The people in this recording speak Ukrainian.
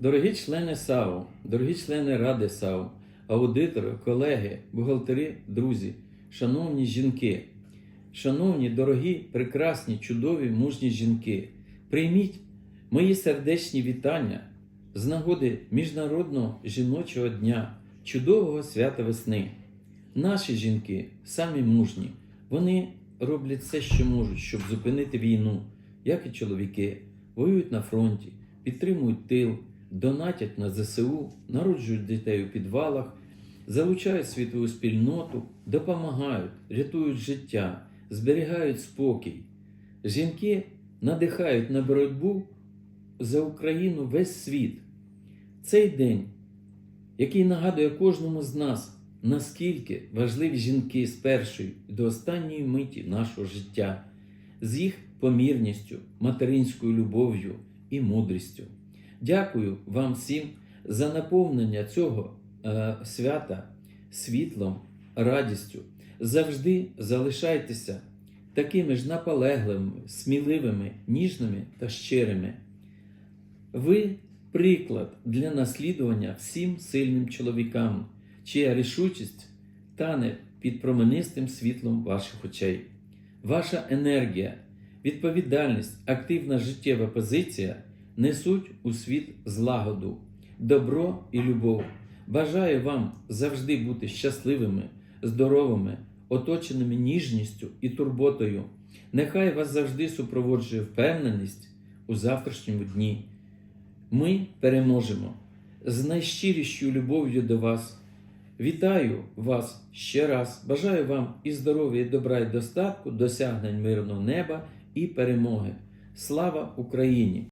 Дорогі члени САУ, дорогі члени Ради САУ, аудитори, колеги, бухгалтери, друзі, шановні жінки, шановні, дорогі, прекрасні, чудові, мужні жінки, прийміть мої сердечні вітання з нагоди Міжнародного жіночого дня, чудового свята весни. Наші жінки самі мужні, вони роблять все, що можуть, щоб зупинити війну, як і чоловіки, воюють на фронті, підтримують тил, донатять на ЗСУ, народжують дітей у підвалах, залучають світову спільноту, допомагають, рятують життя, зберігають спокій. Жінки надихають на боротьбу за Україну весь світ. Цей день, який нагадує кожному з нас, наскільки важливі жінки з першої до останньої миті нашого життя, з їх помірністю, материнською любов'ю і мудрістю. Дякую вам всім за наповнення цього е, свята світлом, радістю. Завжди залишайтеся такими ж наполегливими, сміливими, ніжними та щирими. Ви приклад для наслідування всім сильним чоловікам, чия рішучість тане під променистим світлом ваших очей. Ваша енергія, відповідальність, активна життєва позиція несуть у світ злагоду, добро і любов. Бажаю вам завжди бути щасливими, здоровими, оточеними ніжністю і турботою. Нехай вас завжди супроводжує впевненість у завтрашньому дні. Ми переможемо з найщирішою любов'ю до вас. Вітаю вас ще раз. Бажаю вам і здоров'я, і добра, і достатку, досягнень мирного неба і перемоги. Слава Україні!